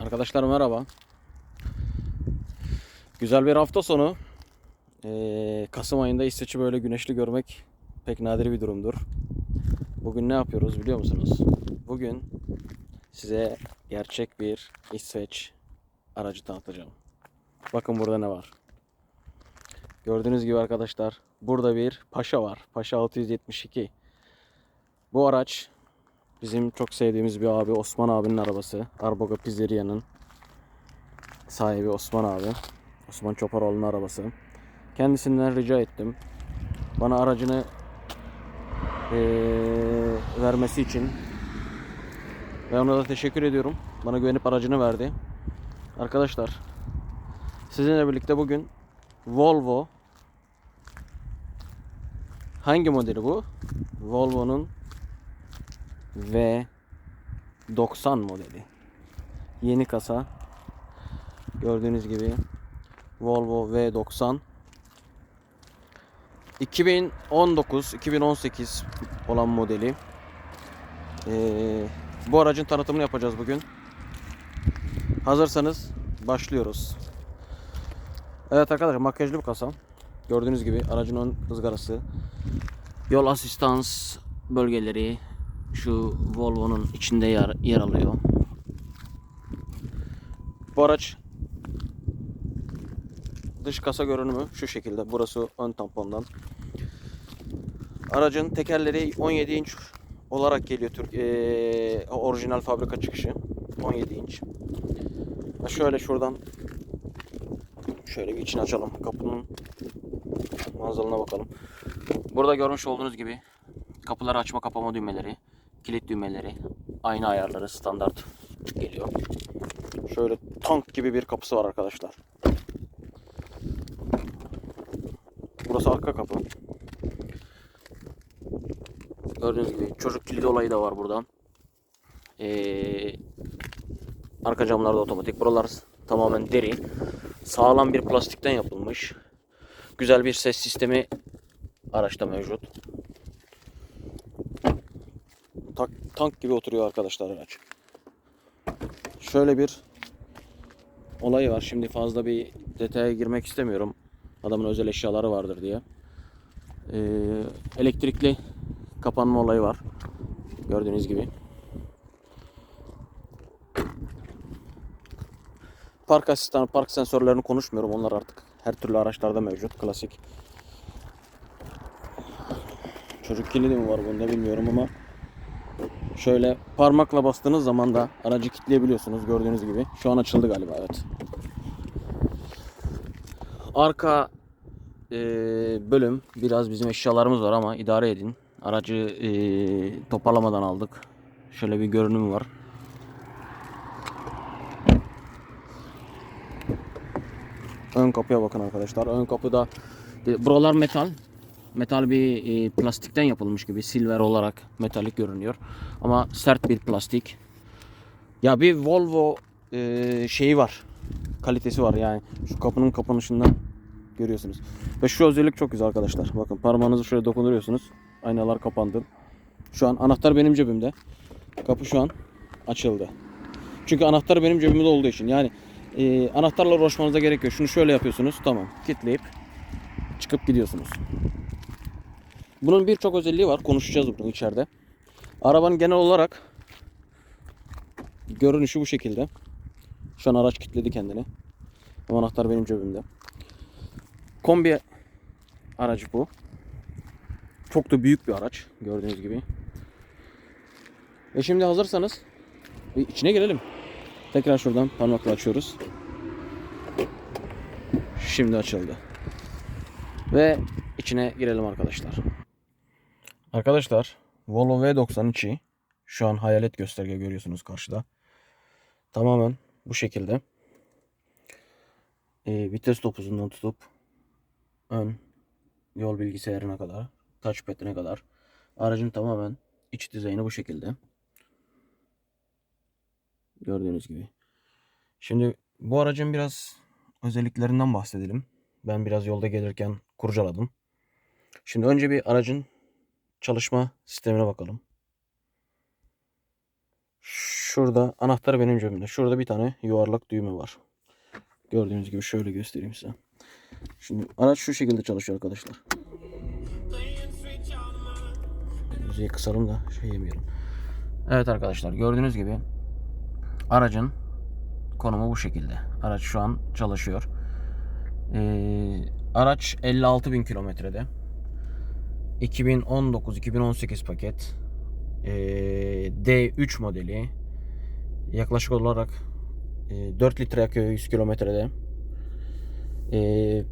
Arkadaşlar merhaba. Güzel bir hafta sonu. Ee, Kasım ayında İsveç'i böyle güneşli görmek pek nadir bir durumdur. Bugün ne yapıyoruz biliyor musunuz? Bugün size gerçek bir İsveç aracı tanıtacağım. Bakın burada ne var. Gördüğünüz gibi arkadaşlar burada bir Paşa var. Paşa 672. Bu araç Bizim çok sevdiğimiz bir abi Osman abinin arabası. Arboga Pizzeria'nın sahibi Osman abi. Osman Çoparoğlu'nun arabası. Kendisinden rica ettim. Bana aracını eee, vermesi için. Ve ona da teşekkür ediyorum. Bana güvenip aracını verdi. Arkadaşlar sizinle birlikte bugün Volvo hangi modeli bu? Volvo'nun V90 modeli. Yeni kasa. Gördüğünüz gibi Volvo V90. 2019-2018 olan modeli. Ee, bu aracın tanıtımını yapacağız bugün. Hazırsanız başlıyoruz. Evet arkadaşlar makyajlı bir kasa. Gördüğünüz gibi aracın ön ızgarası. Yol asistans bölgeleri, şu Volvo'nun içinde yer, yer alıyor. Bu araç dış kasa görünümü şu şekilde. Burası ön tampondan. Aracın tekerleri 17 inç olarak geliyor Türk orijinal fabrika çıkışı 17 inç. Şöyle şuradan şöyle bir içini açalım. Kapının manzaralına bakalım. Burada görmüş olduğunuz gibi kapıları açma kapama düğmeleri, kilit düğmeleri, aynı ayarları standart geliyor. Şöyle tank gibi bir kapısı var arkadaşlar. Burası arka kapı. Gördüğünüz gibi çocuk kilidi olayı da var burada. Ee, arka camlar da otomatik. Buralar tamamen deri. Sağlam bir plastikten yapılmış. Güzel bir ses sistemi araçta mevcut. Tank gibi oturuyor arkadaşlar araç. Şöyle bir olay var. Şimdi fazla bir detaya girmek istemiyorum. Adamın özel eşyaları vardır diye. Ee, elektrikli kapanma olayı var. Gördüğünüz gibi. Park asistanı, park sensörlerini konuşmuyorum. Onlar artık her türlü araçlarda mevcut. Klasik. Çocuk kilidi mi var bunda bilmiyorum ama şöyle parmakla bastığınız zaman da aracı kilitleyebiliyorsunuz gördüğünüz gibi. Şu an açıldı galiba evet. Arka e, bölüm biraz bizim eşyalarımız var ama idare edin. Aracı e, toparlamadan aldık. Şöyle bir görünüm var. Ön kapıya bakın arkadaşlar. Ön kapıda e, buralar metal. Metal bir e, plastikten yapılmış gibi silver olarak metalik görünüyor. Ama sert bir plastik. Ya bir Volvo e, şeyi var. Kalitesi var yani. Şu kapının kapanışından görüyorsunuz. Ve şu özellik çok güzel arkadaşlar. Bakın parmağınızı şöyle dokunduruyorsunuz. Aynalar kapandı. Şu an anahtar benim cebimde. Kapı şu an açıldı. Çünkü anahtar benim cebimde olduğu için. Yani e, anahtarla uğraşmanıza gerek yok. Şunu şöyle yapıyorsunuz. Tamam. Kilitleyip çıkıp gidiyorsunuz. Bunun birçok özelliği var. Konuşacağız bunu içeride. Arabanın genel olarak görünüşü bu şekilde. Şu an araç kilitledi kendini. Ama anahtar benim cebimde. Kombi aracı bu. Çok da büyük bir araç gördüğünüz gibi. Ve şimdi hazırsanız bir içine girelim. Tekrar şuradan parmakla açıyoruz. Şimdi açıldı. Ve içine girelim arkadaşlar. Arkadaşlar Volvo V92 şu an hayalet gösterge görüyorsunuz karşıda. Tamamen bu şekilde. Ee, vites topuzundan tutup ön yol bilgisayarına kadar, touchpad'ine kadar aracın tamamen iç dizaynı bu şekilde. Gördüğünüz gibi. Şimdi bu aracın biraz özelliklerinden bahsedelim. Ben biraz yolda gelirken kurcaladım. Şimdi önce bir aracın çalışma sistemine bakalım. Şurada anahtar benim cebimde. Şurada bir tane yuvarlak düğme var. Gördüğünüz gibi şöyle göstereyim size. Şimdi araç şu şekilde çalışıyor arkadaşlar. Müziği kısalım da şey yemeyelim. Evet arkadaşlar gördüğünüz gibi aracın konumu bu şekilde. Araç şu an çalışıyor. Ee, araç 56 bin kilometrede. 2019-2018 paket. Ee, D3 modeli. Yaklaşık olarak e, 4 litre yakıyor 100 kilometrede. Ee,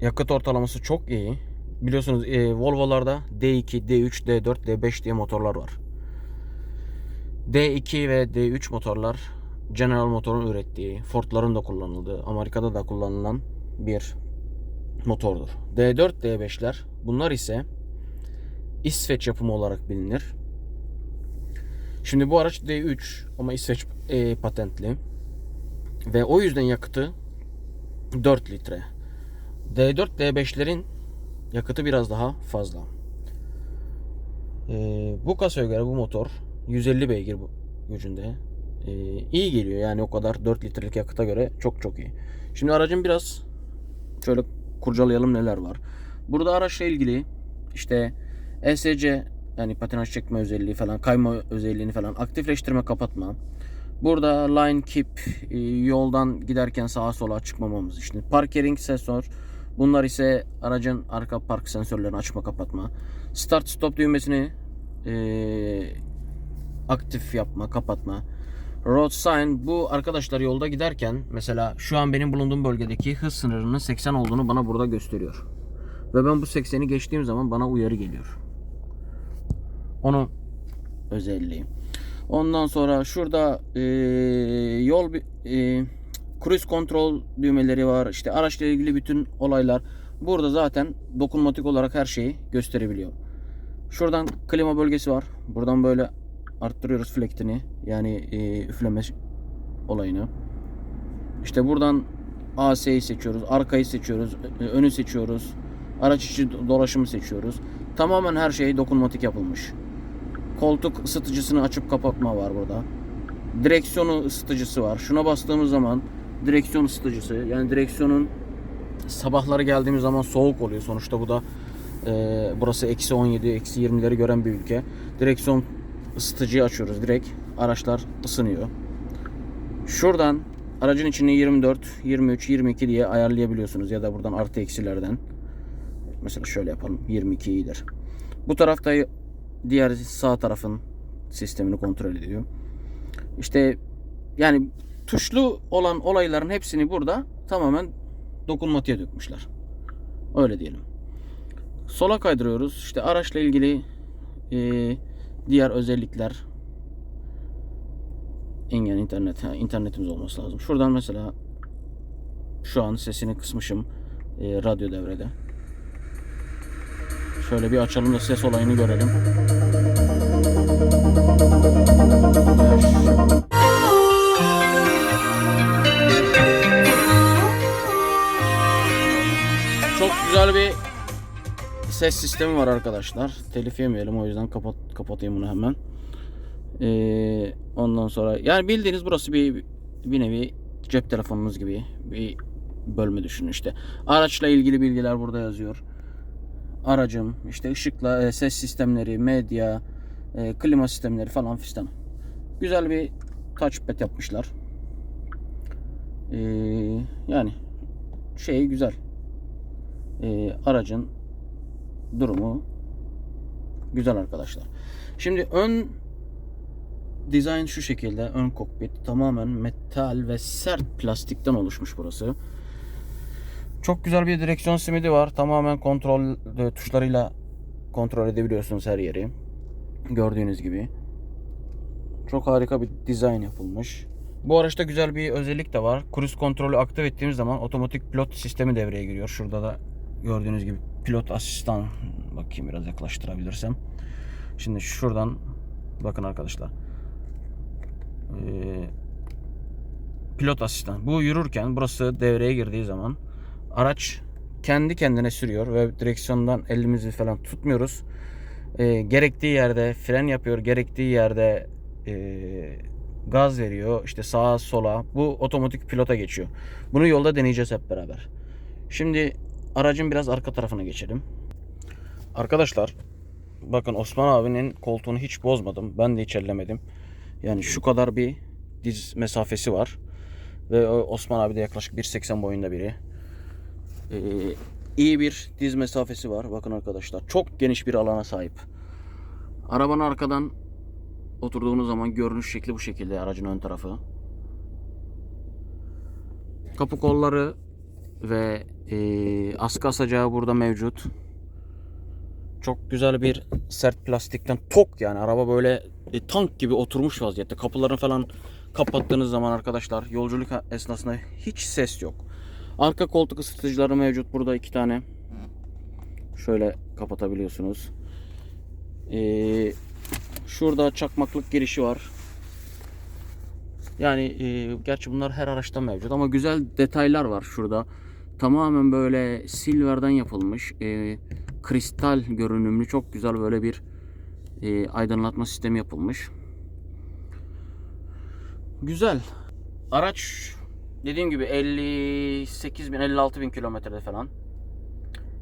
yakıt ortalaması çok iyi. Biliyorsunuz e, Volvo'larda D2, D3, D4, D5 diye motorlar var. D2 ve D3 motorlar General Motor'un ürettiği, Ford'ların da kullanıldığı, Amerika'da da kullanılan bir motordur. D4, D5'ler bunlar ise İsveç yapımı olarak bilinir. Şimdi bu araç D3 ama İsveç e, patentli. Ve o yüzden yakıtı 4 litre. D4, D5'lerin yakıtı biraz daha fazla. Ee, bu kasaya göre bu motor 150 beygir gücünde. Ee, iyi geliyor yani o kadar 4 litrelik yakıta göre çok çok iyi. Şimdi aracın biraz şöyle kurcalayalım neler var. Burada araçla ilgili işte ESC yani patinaj çekme özelliği falan kayma özelliğini falan aktifleştirme kapatma. Burada line keep e, yoldan giderken sağa sola çıkmamamız işte. Parkering sensör bunlar ise aracın arka park sensörlerini açma kapatma. Start stop düğmesini e, aktif yapma kapatma. Road sign bu arkadaşlar yolda giderken mesela şu an benim bulunduğum bölgedeki hız sınırının 80 olduğunu bana burada gösteriyor. Ve ben bu 80'i geçtiğim zaman bana uyarı geliyor. Onu özelliği. Ondan sonra şurada e, yol e, cruise kontrol düğmeleri var. İşte araçla ilgili bütün olaylar. Burada zaten dokunmatik olarak her şeyi gösterebiliyor. Şuradan klima bölgesi var. Buradan böyle arttırıyoruz flektini. Yani e, üfleme olayını. İşte buradan AS'yi seçiyoruz. Arkayı seçiyoruz. ö- Önü seçiyoruz. Araç içi dolaşımı seçiyoruz. Tamamen her şey dokunmatik yapılmış. Koltuk ısıtıcısını açıp kapatma var burada. Direksiyonu ısıtıcısı var. Şuna bastığımız zaman direksiyon ısıtıcısı. Yani direksiyonun sabahları geldiğimiz zaman soğuk oluyor. Sonuçta bu da e, burası eksi 17, eksi 20'leri gören bir ülke. Direksiyon ısıtıcıyı açıyoruz direkt. Araçlar ısınıyor. Şuradan aracın içini 24, 23, 22 diye ayarlayabiliyorsunuz ya da buradan artı eksilerden. Mesela şöyle yapalım. 22 iyidir. Bu tarafta diğer sağ tarafın sistemini kontrol ediyor. İşte yani tuşlu olan olayların hepsini burada tamamen dokunmatiğe dökmüşler. Öyle diyelim. Sola kaydırıyoruz. İşte araçla ilgili e, diğer özellikler Engen internet. Ha, internetimiz olması lazım. Şuradan mesela şu an sesini kısmışım. E, radyo devrede. Şöyle bir açalım da ses olayını görelim. Çok güzel bir ses sistemi var arkadaşlar. Telif yemeyelim o yüzden kapat kapatayım bunu hemen. Ee, ondan sonra yani bildiğiniz burası bir bir nevi cep telefonunuz gibi bir bölme düşünün işte. Araçla ilgili bilgiler burada yazıyor. Aracım, işte ışıkla e, ses sistemleri, medya, e, klima sistemleri falan fistan. Güzel bir touchpad yapmışlar. Ee, yani şey güzel. Ee, aracın durumu güzel arkadaşlar. Şimdi ön dizayn şu şekilde. Ön kokpit tamamen metal ve sert plastikten oluşmuş burası. Çok güzel bir direksiyon simidi var. Tamamen kontrol e, tuşlarıyla kontrol edebiliyorsunuz her yeri. Gördüğünüz gibi. Çok harika bir dizayn yapılmış. Bu araçta güzel bir özellik de var. Cruise kontrolü aktif ettiğimiz zaman otomatik pilot sistemi devreye giriyor. Şurada da gördüğünüz gibi pilot asistan. Bakayım biraz yaklaştırabilirsem. Şimdi şuradan bakın arkadaşlar. Ee, pilot asistan. Bu yürürken burası devreye girdiği zaman araç kendi kendine sürüyor ve direksiyondan elimizi falan tutmuyoruz. e, gerektiği yerde fren yapıyor, gerektiği yerde e, gaz veriyor. işte sağa sola. Bu otomatik pilota geçiyor. Bunu yolda deneyeceğiz hep beraber. Şimdi aracın biraz arka tarafına geçelim. Arkadaşlar bakın Osman abinin koltuğunu hiç bozmadım. Ben de hiç ellemedim. Yani şu kadar bir diz mesafesi var. Ve Osman abi de yaklaşık 1.80 boyunda biri. Ee, iyi bir diz mesafesi var. Bakın arkadaşlar çok geniş bir alana sahip. Arabanın arkadan oturduğunuz zaman görünüş şekli bu şekilde aracın ön tarafı. Kapı kolları ve e, askı asacağı burada mevcut. Çok güzel bir sert plastikten tok yani araba böyle e, tank gibi oturmuş vaziyette. Kapılarını falan kapattığınız zaman arkadaşlar yolculuk esnasında hiç ses yok. Arka koltuk ısıtıcıları mevcut burada iki tane. Şöyle kapatabiliyorsunuz. Ee, şurada çakmaklık girişi var. Yani e, gerçi bunlar her araçta mevcut ama güzel detaylar var şurada. Tamamen böyle silverden yapılmış. e, kristal görünümlü çok güzel böyle bir e, aydınlatma sistemi yapılmış. Güzel. Araç dediğim gibi 58 bin 56 bin kilometrede falan.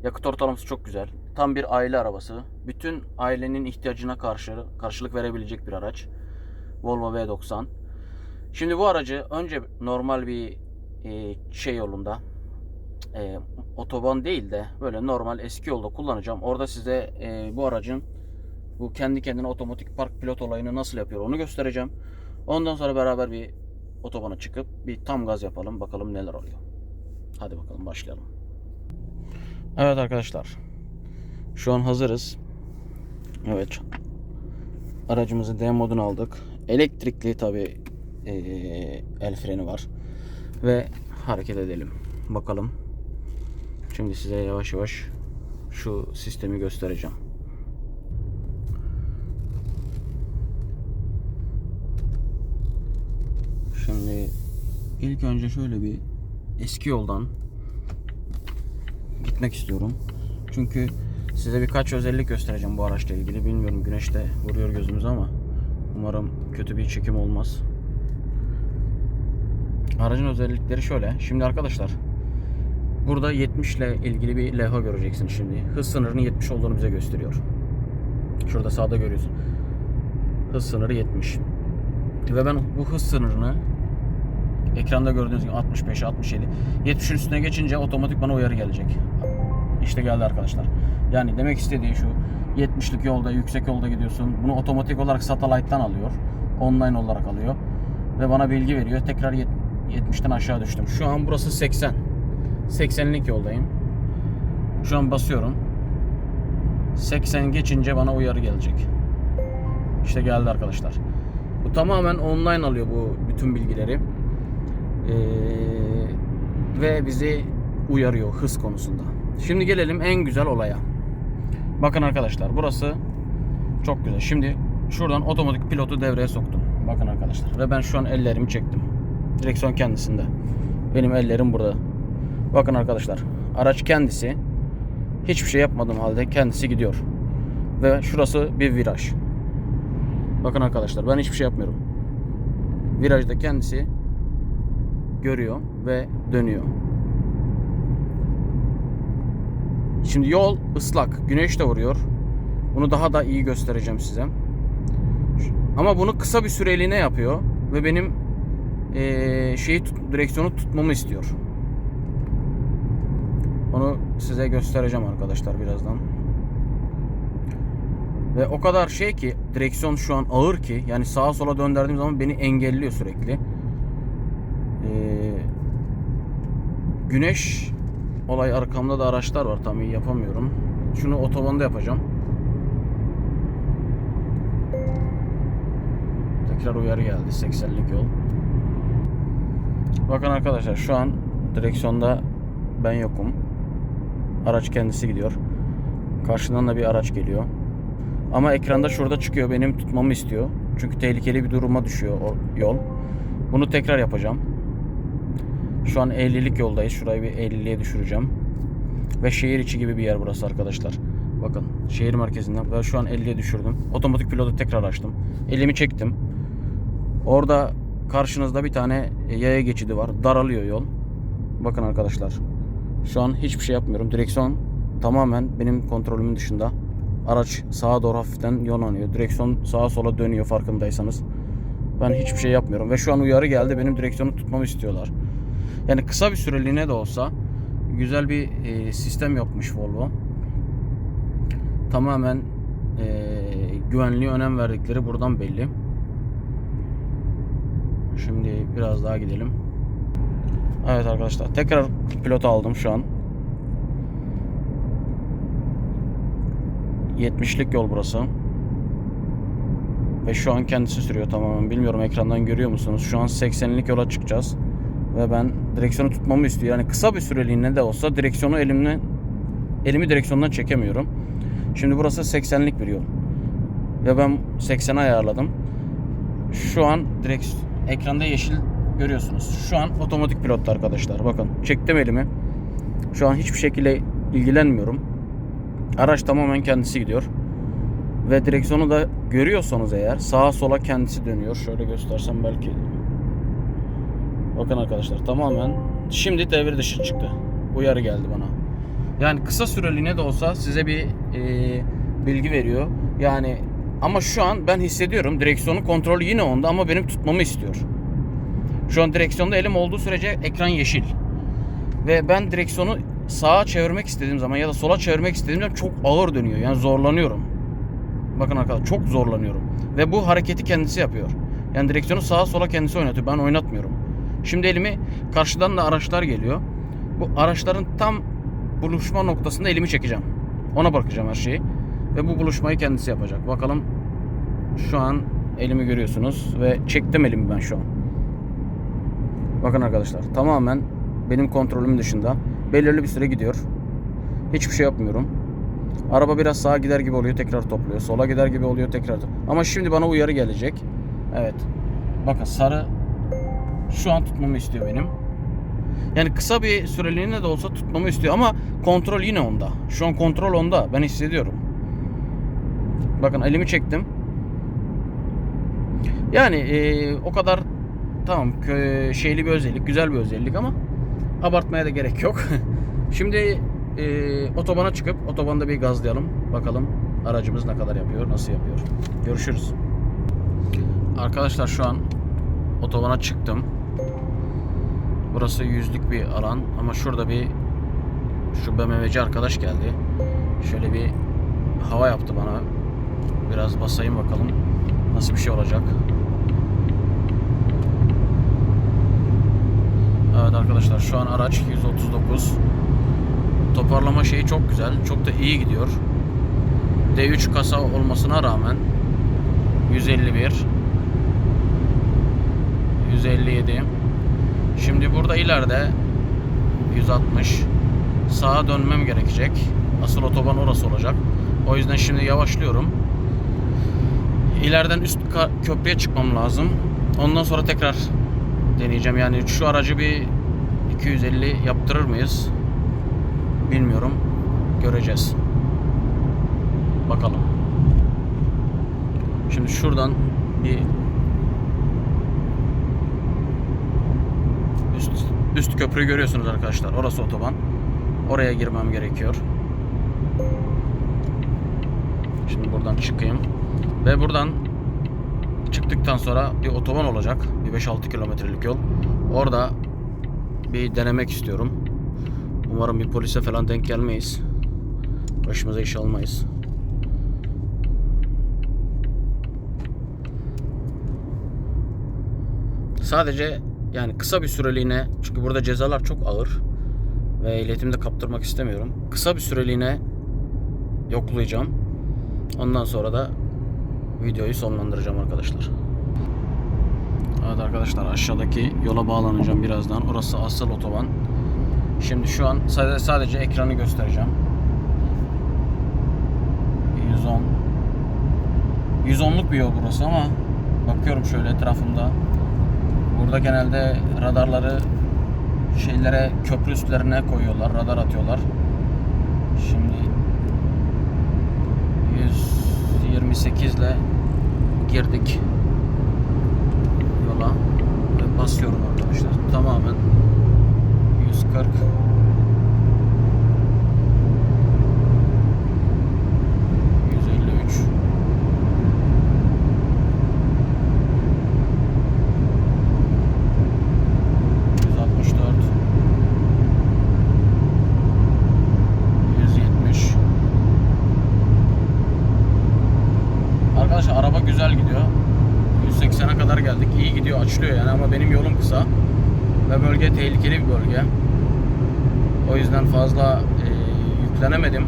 Yakıt ortalaması çok güzel. Tam bir aile arabası. Bütün ailenin ihtiyacına karşı karşılık verebilecek bir araç. Volvo V90. Şimdi bu aracı önce normal bir e, şey yolunda e, otoban değil de böyle normal eski yolda kullanacağım. Orada size e, bu aracın bu kendi kendine otomatik park pilot olayını nasıl yapıyor onu göstereceğim. Ondan sonra beraber bir otobana çıkıp bir tam gaz yapalım. Bakalım neler oluyor. Hadi bakalım başlayalım. Evet arkadaşlar. Şu an hazırız. Evet. Aracımızı D modunu aldık. Elektrikli tabi el freni var. Ve hareket edelim. Bakalım. Şimdi size yavaş yavaş şu sistemi göstereceğim. Şimdi ilk önce şöyle bir eski yoldan gitmek istiyorum. Çünkü size birkaç özellik göstereceğim bu araçla ilgili. Bilmiyorum güneşte vuruyor gözümüze ama umarım kötü bir çekim olmaz. Aracın özellikleri şöyle. Şimdi arkadaşlar burada 70 ile ilgili bir levha göreceksiniz şimdi. Hız sınırının 70 olduğunu bize gösteriyor. Şurada sağda görüyorsun. Hız sınırı 70. Ve ben bu hız sınırını ekranda gördüğünüz gibi 65, 67, 70'in üstüne geçince otomatik bana uyarı gelecek. İşte geldi arkadaşlar. Yani demek istediği şu 70'lik yolda, yüksek yolda gidiyorsun. Bunu otomatik olarak satellite'tan alıyor. Online olarak alıyor. Ve bana bilgi veriyor. Tekrar 70'ten aşağı düştüm. Şu an burası 80. 80'lik yoldayım. Şu an basıyorum. 80 geçince bana uyarı gelecek. İşte geldi arkadaşlar. Bu tamamen online alıyor bu bütün bilgileri. Ee, ve bizi uyarıyor hız konusunda. Şimdi gelelim en güzel olaya. Bakın arkadaşlar burası çok güzel. Şimdi şuradan otomatik pilotu devreye soktum. Bakın arkadaşlar. Ve ben şu an ellerimi çektim. Direksiyon kendisinde. Benim ellerim burada. Bakın arkadaşlar. Araç kendisi hiçbir şey yapmadığım halde kendisi gidiyor. Ve şurası bir viraj. Bakın arkadaşlar ben hiçbir şey yapmıyorum. Virajda kendisi görüyor ve dönüyor. Şimdi yol ıslak. Güneş de vuruyor. Bunu daha da iyi göstereceğim size. Ama bunu kısa bir süreliğine yapıyor ve benim ee, şeyi tut, direksiyonu tutmamı istiyor. Onu size göstereceğim arkadaşlar birazdan. Ve o kadar şey ki direksiyon şu an ağır ki yani sağa sola döndürdüğüm zaman beni engelliyor sürekli. Ee, güneş olay arkamda da araçlar var tam iyi yapamıyorum. Şunu otobanda yapacağım. Tekrar uyarı geldi 80'lik yol. Bakın arkadaşlar şu an direksiyonda ben yokum. Araç kendisi gidiyor. Karşıdan da bir araç geliyor. Ama ekranda şurada çıkıyor. Benim tutmamı istiyor. Çünkü tehlikeli bir duruma düşüyor o yol. Bunu tekrar yapacağım. Şu an 50'lik yoldayız. Şurayı bir 50'liye düşüreceğim. Ve şehir içi gibi bir yer burası arkadaşlar. Bakın şehir merkezinden. Ben şu an 50'ye düşürdüm. Otomatik pilotu tekrar açtım. Elimi çektim. Orada karşınızda bir tane yaya geçidi var. Daralıyor yol. Bakın arkadaşlar. Şu an hiçbir şey yapmıyorum. Direksiyon tamamen benim kontrolümün dışında. Araç sağa doğru hafiften yönleniyor. Direksiyon sağa sola dönüyor farkındaysanız. Ben hiçbir şey yapmıyorum. Ve şu an uyarı geldi. Benim direksiyonu tutmamı istiyorlar. Yani kısa bir süreliğine de olsa güzel bir e, sistem yapmış Volvo. Tamamen e, güvenliğe önem verdikleri buradan belli. Şimdi biraz daha gidelim. Evet arkadaşlar tekrar pilota aldım şu an. 70'lik yol burası. Ve şu an kendisi sürüyor tamamen. Bilmiyorum ekrandan görüyor musunuz? Şu an 80'lik yola çıkacağız. Ve ben direksiyonu tutmamı istiyor. Yani kısa bir süreliğine de olsa direksiyonu elimle elimi direksiyondan çekemiyorum. Şimdi burası 80'lik bir yol. Ve ben 80'e ayarladım. Şu an direkt ekranda yeşil görüyorsunuz. Şu an otomatik pilotta arkadaşlar. Bakın çektim elimi. Şu an hiçbir şekilde ilgilenmiyorum. Araç tamamen kendisi gidiyor. Ve direksiyonu da görüyorsanız eğer sağa sola kendisi dönüyor. Şöyle göstersem belki. Bakın arkadaşlar tamamen şimdi devre dışı çıktı. Uyarı geldi bana. Yani kısa süreliğine de olsa size bir e, bilgi veriyor. Yani ama şu an ben hissediyorum direksiyonu kontrolü yine onda ama benim tutmamı istiyor. Şu an direksiyonda elim olduğu sürece ekran yeşil. Ve ben direksiyonu sağa çevirmek istediğim zaman ya da sola çevirmek istediğim zaman çok ağır dönüyor. Yani zorlanıyorum. Bakın arkadaşlar çok zorlanıyorum. Ve bu hareketi kendisi yapıyor. Yani direksiyonu sağa sola kendisi oynatıyor. Ben oynatmıyorum. Şimdi elimi karşıdan da araçlar geliyor. Bu araçların tam buluşma noktasında elimi çekeceğim. Ona bırakacağım her şeyi. Ve bu buluşmayı kendisi yapacak. Bakalım şu an elimi görüyorsunuz ve çektim elimi ben şu an. Bakın arkadaşlar tamamen benim kontrolüm dışında. Belirli bir süre gidiyor. Hiçbir şey yapmıyorum. Araba biraz sağa gider gibi oluyor tekrar topluyor. Sola gider gibi oluyor tekrar. Ama şimdi bana uyarı gelecek. Evet. Bakın sarı şu an tutmamı istiyor benim. Yani kısa bir süreliğine de olsa tutmamı istiyor ama kontrol yine onda. Şu an kontrol onda. Ben hissediyorum. Bakın elimi çektim. Yani e, o kadar tamam şeyli bir özellik, güzel bir özellik ama abartmaya da gerek yok. Şimdi e, otobana çıkıp otobanda bir gazlayalım. Bakalım aracımız ne kadar yapıyor, nasıl yapıyor. Görüşürüz. Arkadaşlar şu an otobana çıktım. Burası yüzlük bir alan ama şurada bir şu BMW'ci arkadaş geldi. Şöyle bir hava yaptı bana. Biraz basayım bakalım nasıl bir şey olacak. Evet arkadaşlar şu an araç 139. Toparlama şeyi çok güzel. Çok da iyi gidiyor. D3 kasa olmasına rağmen 151 157 Şimdi burada ileride 160 sağa dönmem gerekecek. Asıl otoban orası olacak. O yüzden şimdi yavaşlıyorum. İleriden üst köprüye çıkmam lazım. Ondan sonra tekrar deneyeceğim. Yani şu aracı bir 250 yaptırır mıyız? Bilmiyorum. Göreceğiz. Bakalım. Şimdi şuradan bir üst üst köprüyü görüyorsunuz arkadaşlar. Orası otoban. Oraya girmem gerekiyor. Şimdi buradan çıkayım. Ve buradan çıktıktan sonra bir otoban olacak. Bir 5-6 kilometrelik yol. Orada bir denemek istiyorum. Umarım bir polise falan denk gelmeyiz. Başımıza iş almayız. Sadece yani kısa bir süreliğine çünkü burada cezalar çok ağır ve ehliyetimi de kaptırmak istemiyorum. Kısa bir süreliğine yoklayacağım. Ondan sonra da videoyu sonlandıracağım arkadaşlar. Evet arkadaşlar aşağıdaki yola bağlanacağım birazdan. Orası asıl otoban. Şimdi şu an sadece, sadece ekranı göstereceğim. 110 110'luk bir yol burası ama bakıyorum şöyle etrafımda. Burada genelde radarları şeylere köprü üstlerine koyuyorlar, radar atıyorlar. Şimdi 128 ile girdik yola. Ve basıyorum arkadaşlar. Tamamen 140 153 164 170 Arkadaşlar araba güzel gidiyor. 180'e kadar geldik. İyi gidiyor, açılıyor yani ama benim yolum kısa. Ve bölge tehlikeli bir bölge. O yüzden fazla e, yüklenemedim.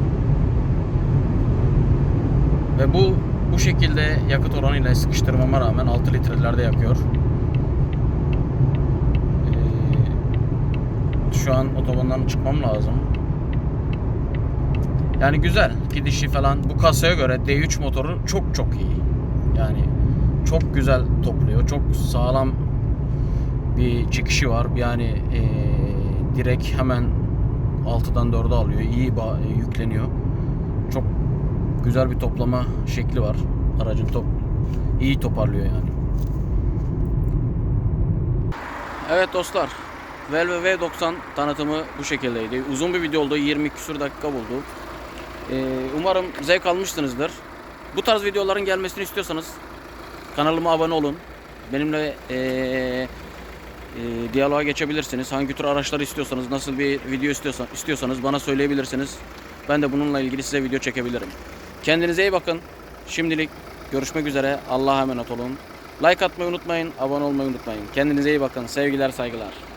Ve bu bu şekilde yakıt oranıyla sıkıştırmama rağmen 6 litrelerde yakıyor. E, şu an otobandan çıkmam lazım. Yani güzel gidişi falan bu kasaya göre D3 motoru çok çok iyi. Yani çok güzel topluyor. Çok sağlam bir çekişi var. Yani eee direkt hemen 6'dan 4'e alıyor. İyi e, yükleniyor. Çok güzel bir toplama şekli var. Aracın top iyi toparlıyor yani. Evet dostlar. Velve V90 tanıtımı bu şekildeydi. Uzun bir video oldu. 20 küsur dakika buldu. Ee, umarım zevk almışsınızdır. Bu tarz videoların gelmesini istiyorsanız kanalıma abone olun. Benimle ee, ee, diyaloğa geçebilirsiniz. Hangi tür araçlar istiyorsanız, nasıl bir video istiyorsan, istiyorsanız bana söyleyebilirsiniz. Ben de bununla ilgili size video çekebilirim. Kendinize iyi bakın. Şimdilik görüşmek üzere. Allah'a emanet olun. Like atmayı unutmayın, abone olmayı unutmayın. Kendinize iyi bakın. Sevgiler, saygılar.